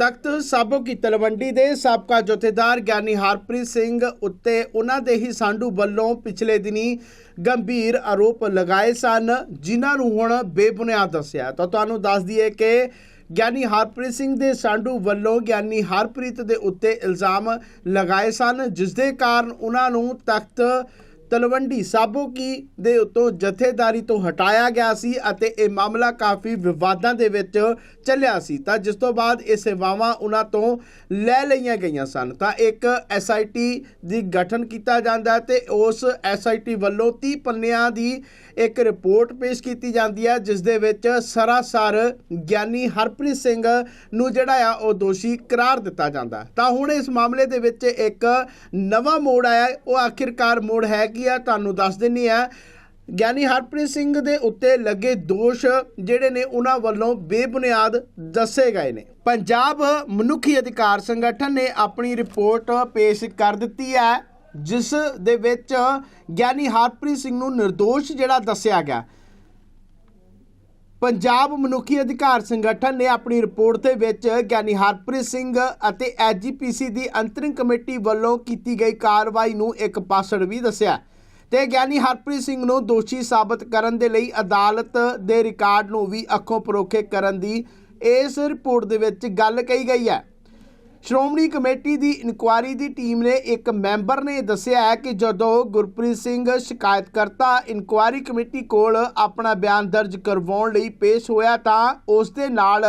ਤਖਤ ਸਾਬੋ ਕੀ ਤਲਵੰਡੀ ਦੇ ਸਾਬਕਾ ਜਥੇਦਾਰ ਗਿਆਨੀ ਹਰਪ੍ਰੀਤ ਸਿੰਘ ਉੱਤੇ ਉਹਨਾਂ ਦੇ ਹੀ ਸਾਂਢੂ ਵੱਲੋਂ ਪਿਛਲੇ ਦਿਨੀ ਗੰਭੀਰ ਆਰੋਪ ਲਗਾਏ ਸਨ, ਜਿਨ੍ਹਾਂ ਨੂੰ ਹੁਣ ਬੇਬੁਨਿਆਦ ਦੱਸਿਆ। ਤਾਂ ਤੁਹਾਨੂੰ ਦੱਸ ਦਈਏ ਕਿ ਗਿਆਨੀ ਹਰਪ੍ਰੀਤ ਸਿੰਘ ਦੇ ਸਾਂਢੂ ਵੱਲੋਂ ਗਿਆਨੀ ਹਰਪ੍ਰੀਤ ਦੇ ਉੱਤੇ ਇਲਜ਼ਾਮ ਲਗਾਏ ਸਨ, ਜਿਸ ਦੇ ਕਾਰਨ ਉਹਨਾਂ ਨੂੰ ਤਖਤ ਤਲਵੰਡੀ ਸਾਬੋਕੀ ਦੇ ਉੱਤੋਂ ਜਥੇਦਾਰੀ ਤੋਂ ਹਟਾਇਆ ਗਿਆ ਸੀ ਅਤੇ ਇਹ ਮਾਮਲਾ ਕਾਫੀ ਵਿਵਾਦਾਂ ਦੇ ਵਿੱਚ ਚੱਲਿਆ ਸੀ। ਤਾਂ ਜਿਸ ਤੋਂ ਬਾਅਦ ਇਹ ਸੇਵਾਵਾਂ ਉਹਨਾਂ ਤੋਂ ਲੈ ਲਈਆਂ ਗਈਆਂ ਸਨ। ਤਾਂ ਇੱਕ ਐਸਆਈਟੀ ਦੀ ਗਠਨ ਕੀਤਾ ਜਾਂਦਾ ਹੈ ਤੇ ਉਸ ਐਸਆਈਟੀ ਵੱਲੋਂ 30 ਪੰਨਿਆਂ ਦੀ ਇੱਕ ਰਿਪੋਰਟ ਪੇਸ਼ ਕੀਤੀ ਜਾਂਦੀ ਹੈ, ਜਿਸ ਦੇ ਵਿੱਚ ਸਰਾਸਰ ਗਿਆਨੀ ਹਰਪ੍ਰੀਤ ਸਿੰਘ ਨੂੰ ਜਿਹੜਾ ਆ ਉਹ ਦੋਸ਼ੀ ਕਰਾਰ ਦਿੱਤਾ ਜਾਂਦਾ। ਤਾਂ ਹੁਣ ਇਸ ਮਾਮਲੇ ਦੇ ਵਿੱਚ ਇੱਕ ਨਵਾਂ ਮੋੜ ਆਇਆ। ਉਹ ਆਖਿਰਕਾਰ ਮੋੜ ਹੈ ਕਿ ਆ, ਤੁਹਾਨੂੰ ਦੱਸ ਦਿੰਨੀ ਆ। ਗਿਆਨੀ ਹਰਪ੍ਰੀਤ ਸਿੰਘ ਦੇ ਉੱਤੇ ਲੱਗੇ ਦੋਸ਼ ਜਿਹੜੇ ਨੇ, ਉਹਨਾਂ ਵੱਲੋਂ ਬੇਬੁਨਿਆਦ ਦੱਸੇ ਗਏ ਨੇ। ਪੰਜਾਬ ਮਨੁੱਖੀ ਅਧਿਕਾਰ ਸੰਗਠਨ ਨੇ ਆਪਣੀ ਰਿਪੋਰਟ ਪੇਸ਼ ਕਰ ਦਿੱਤੀ ਹੈ, ਜਿਸ ਦੇ ਵਿੱਚ ਗਿਆਨੀ ਹਰਪ੍ਰੀਤ ਸਿੰਘ ਨੂੰ ਨਿਰਦੋਸ਼ ਜਿਹੜਾ ਦੱਸਿਆ ਗਿਆ। ਪੰਜਾਬ ਮਨੁੱਖੀ ਅਧਿਕਾਰ ਸੰਗਠਨ ਨੇ ਆਪਣੀ ਰਿਪੋਰਟ ਦੇ ਵਿੱਚ ਗਿਆਨੀ ਹਰਪ੍ਰੀਤ ਸਿੰਘ ਅਤੇ ਐਜੀਪੀਸੀ ਦੀ ਅੰਤਰਿਮ ਕਮੇਟੀ ਵੱਲੋਂ ਕੀਤੀ ਗਈ ਕਾਰਵਾਈ ਨੂੰ ਇੱਕ ਪਾਸੜ ਵੀ ਦੱਸਿਆ। ਤੇ ਗਿਆਨੀ ਹਰਪ੍ਰੀਤ ਸਿੰਘ ਨੂੰ ਦੋਸ਼ੀ ਸਾਬਤ ਕਰਨ ਦੇ ਲਈ ਅਦਾਲਤ ਦੇ ਰਿਕਾਰਡ ਨੂੰ ਵੀ ਅੱਖੋਂ ਪਰੋਖੇ ਕਰਨ ਦੀ ਇਸ ਰਿਪੋਰਟ ਦੇ ਵਿੱਚ ਗੱਲ ਕਹੀ ਗਈ ਹੈ। ਸ਼੍ਰੋਮਣੀ ਕਮੇਟੀ ਦੀ ਇਨਕੁਆਇਰੀ ਦੀ ਟੀਮ ਨੇ ਇੱਕ ਮੈਂਬਰ ਨੇ ਦੱਸਿਆ ਹੈ ਕਿ ਜਦੋਂ ਗੁਰਪ੍ਰੀਤ ਸਿੰਘ ਸ਼ਿਕਾਇਤਕਰਤਾ ਇਨਕੁਆਇਰੀ ਕਮੇਟੀ ਕੋਲ ਆਪਣਾ ਬਿਆਨ ਦਰਜ ਕਰਵਾਉਣ ਲਈ ਪੇਸ਼ ਹੋਇਆ ਤਾਂ ਉਸ ਦੇ ਨਾਲ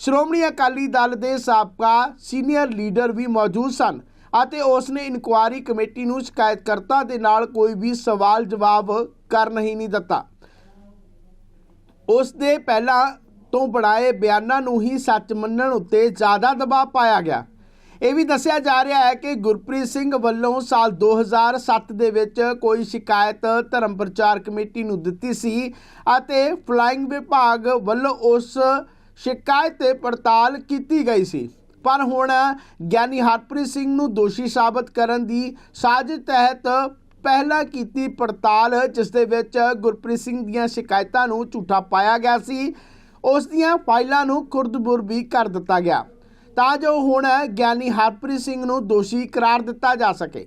ਸ਼੍ਰੋਮਣੀ ਅਕਾਲੀ ਦਲ ਦੇ ਸਾਬਕਾ ਸੀਨੀਅਰ ਲੀਡਰ ਵੀ ਮੌਜੂਦ ਸਨ। ਅਤੇ ਉਸ ਨੇ ਇਨਕੁਆਇਰੀ ਕਮੇਟੀ ਨੂੰ ਸ਼ਿਕਾਇਤਕਰਤਾ ਦੇ ਨਾਲ ਕੋਈ ਵੀ ਸਵਾਲ ਜਵਾਬ ਕਰਨ ਹੀ ਨਹੀਂ ਦਿੱਤਾ। ਉਸ ਦੇ ਪਹਿਲਾਂ ਤੋਂ ਬਣਾਏ ਬਿਆਨਾਂ ਨੂੰ ਹੀ ਸੱਚ ਮੰਨਣ ਉੱਤੇ ਜ਼ਿਆਦਾ ਦਬਾਅ ਪਾਇਆ ਗਿਆ। ਇਹ ਵੀ ਦੱਸਿਆ ਜਾ ਰਿਹਾ ਹੈ ਕਿ ਗੁਰਪ੍ਰੀਤ ਸਿੰਘ ਵੱਲੋਂ ਸਾਲ 2007 ਦੇ ਵਿੱਚ ਕੋਈ ਸ਼ਿਕਾਇਤ ਧਰਮ ਪ੍ਰਚਾਰ ਕਮੇਟੀ ਨੂੰ ਦਿੱਤੀ ਸੀ ਅਤੇ ਫਲਾਈਂਗ ਵਿਭਾਗ ਵੱਲੋਂ ਉਸ ਸ਼ਿਕਾਇਤ ਤੇ ਪੜਤਾਲ ਕੀਤੀ ਗਈ ਸੀ। ਪਰ ਹੁਣ ਗਿਆਨੀ ਹਰਪ੍ਰੀਤ ਸਿੰਘ ਨੂੰ ਦੋਸ਼ੀ ਸਾਬਤ ਕਰਨ ਦੀ ਸਾਜ਼ਿਸ਼ ਤਹਿਤ ਪਹਿਲਾਂ ਕੀਤੀ ਪੜਤਾਲ, ਜਿਸ ਦੇ ਵਿੱਚ ਗੁਰਪ੍ਰੀਤ ਸਿੰਘ ਦੀਆਂ ਸ਼ਿਕਾਇਤਾਂ ਨੂੰ ਝੂਠਾ ਪਾਇਆ ਗਿਆ ਸੀ। ਉਸ ਦੀਆਂ ਫਾਈਲਾਂ ਨੂੰ ਖੁਰਦਬੁਰ ਵੀ ਕਰ ਦਿੱਤਾ ਗਿਆ। ਤਾਂ ਜੋ ਹੁਣ ਗਿਆਨੀ ਹਰਪ੍ਰੀਤ ਸਿੰਘ ਨੂੰ ਦੋਸ਼ੀ ਕਰਾਰ ਦਿੱਤਾ ਜਾ ਸਕੇ।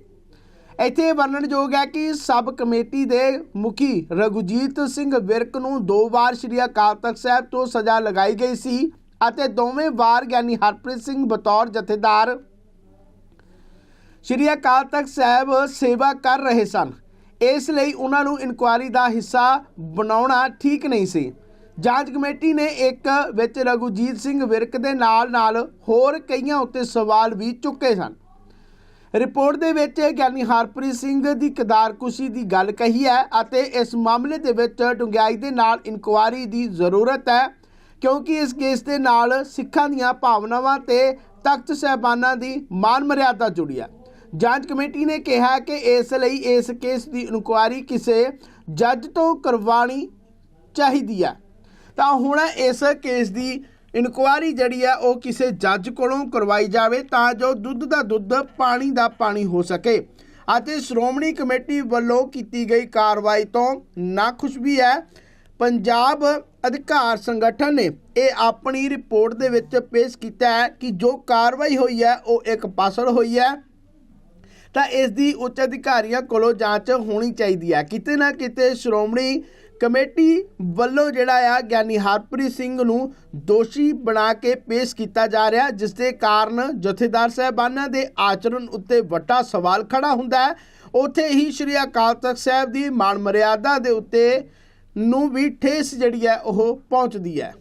ਇੱਥੇ ਵਰਣਨਯੋਗ ਹੈ ਕਿ ਸਬ ਕਮੇਟੀ ਦੇ ਮੁਖੀ ਰਘੁਜੀਤ ਸਿੰਘ ਵਿਰਕ ਨੂੰ ਦੋ ਵਾਰ ਸ਼੍ਰੀ ਅਕਾਲ ਤਖਤ ਸਾਹਿਬ ਤੋਂ ਸਜ਼ਾ ਲਗਾਈ ਗਈ ਸੀ। ਅਤੇ ਦੋਵੇਂ ਵਾਰ ਗਿਆਨੀ ਹਰਪ੍ਰੀਤ ਸਿੰਘ ਬਤੌਰ ਜਥੇਦਾਰ ਸ਼੍ਰੀ ਅਕਾਲ ਤਖਤ ਸਾਹਿਬ ਸੇਵਾ ਕਰ ਰਹੇ ਸਨ। ਇਸ ਲਈ ਉਹਨਾਂ ਨੂੰ ਇਨਕੁਆਇਰੀ ਦਾ ਹਿੱਸਾ ਬਣਾਉਣਾ ਠੀਕ ਨਹੀਂ ਸੀ। ਜਾਂਚ ਕਮੇਟੀ ਨੇ ਇੱਕ ਵਿੱਚ ਰਘੁਜੀਤ ਸਿੰਘ ਵਿਰਕ ਦੇ ਨਾਲ ਨਾਲ ਹੋਰ ਕਈਆਂ ਉੱਤੇ ਸਵਾਲ ਵੀ ਚੁੱਕੇ ਸਨ। ਰਿਪੋਰਟ ਦੇ ਵਿੱਚ ਗਿਆਨੀ ਹਰਪ੍ਰੀਤ ਸਿੰਘ ਦੀ ਕਦਾਰਕੁਸ਼ੀ ਦੀ ਗੱਲ ਕਹੀ ਹੈ ਅਤੇ ਇਸ ਮਾਮਲੇ ਦੇ ਵਿੱਚ ਡੂੰਘਾਈ ਦੇ ਨਾਲ ਇਨਕੁਆਇਰੀ ਦੀ ਜ਼ਰੂਰਤ ਹੈ। ਕਿਉਂਕਿ ਇਸ ਕੇਸ ਦੇ ਨਾਲ ਸਿੱਖਾਂ ਦੀਆਂ ਭਾਵਨਾਵਾਂ ਤੇ ਤਖਤ ਸਹਿਬਾਨਾਂ ਦੀ ਮਾਨ ਮਰਿਆਦਾ ਜੁੜੀ ਹੈ। ਜਾਂਚ ਕਮੇਟੀ ਨੇ ਕਿਹਾ ਕਿ ਇਸ ਲਈ ਇਸ ਕੇਸ ਦੀ ਇਨਕੁਆਇਰੀ ਕਿਸੇ ਜੱਜ ਤੋਂ ਕਰਵਾਉਣੀ ਚਾਹੀਦੀ ਹੈ। ਤਾਂ ਹੁਣ ਇਸ ਕੇਸ ਦੀ ਇਨਕੁਆਇਰੀ ਜਿਹੜੀ ਹੈ, ਉਹ ਕਿਸੇ ਜੱਜ ਕੋਲੋਂ ਕਰਵਾਈ ਜਾਵੇ ਤਾਂ ਜੋ ਦੁੱਧ ਦਾ ਦੁੱਧ, ਪਾਣੀ ਦਾ ਪਾਣੀ ਹੋ ਸਕੇ। ਅਤੇ ਸ਼੍ਰੋਮਣੀ ਕਮੇਟੀ ਵੱਲੋਂ ਕੀਤੀ ਗਈ ਕਾਰਵਾਈ ਤੋਂ ਨਾਖੁਸ਼ ਵੀ ਹੈ ਪੰਜਾਬ ਅਧਿਕਾਰ ਸੰਗਠਨ ਨੇ ਇਹ ਆਪਣੀ ਰਿਪੋਰਟ ਦੇ ਵਿੱਚ ਪੇਸ਼ ਕੀਤਾ ਹੈ ਕਿ ਜੋ ਕਾਰਵਾਈ ਹੋਈ ਹੈ, ਉਹ ਇੱਕ ਪਾਸੜ ਹੋਈ ਹੈ। ਤਾਂ ਇਸ ਦੀ ਉੱਚ ਅਧਿਕਾਰੀਆਂ ਕੋਲੋਂ ਜਾਂਚ ਹੋਣੀ ਚਾਹੀਦੀ ਹੈ। ਕਿਤੇ ਨਾ ਕਿਤੇ ਸ਼੍ਰੋਮਣੀ ਕਮੇਟੀ ਵੱਲੋਂ ਜਿਹੜਾ ਆ, ਗਿਆਨੀ ਹਰਪ੍ਰੀਤ ਸਿੰਘ ਨੂੰ ਦੋਸ਼ੀ ਬਣਾ ਕੇ ਪੇਸ਼ ਕੀਤਾ ਜਾ ਰਿਹਾ, ਜਿਸ ਦੇ ਕਾਰਨ ਜਥੇਦਾਰ ਸਾਹਿਬਾਨਾਂ ਦੇ ਆਚਰਣ ਉੱਤੇ ਵੱਡਾ ਸਵਾਲ ਖੜਾ ਹੁੰਦਾ ਹੈ। ਉੱਥੇ ਹੀ ਸ਼੍ਰੀ ਅਕਾਲ ਤਖਤ ਸਾਹਿਬ ਦੀ ਮਾਨ ਮਰਿਆਦਾ ਦੇ ਉੱਤੇ ਨੂੰ ਵੀ ਠੇਸ ਜਿਹੜੀ ਹੈ ਉਹ ਪਹੁੰਚਦੀ ਹੈ।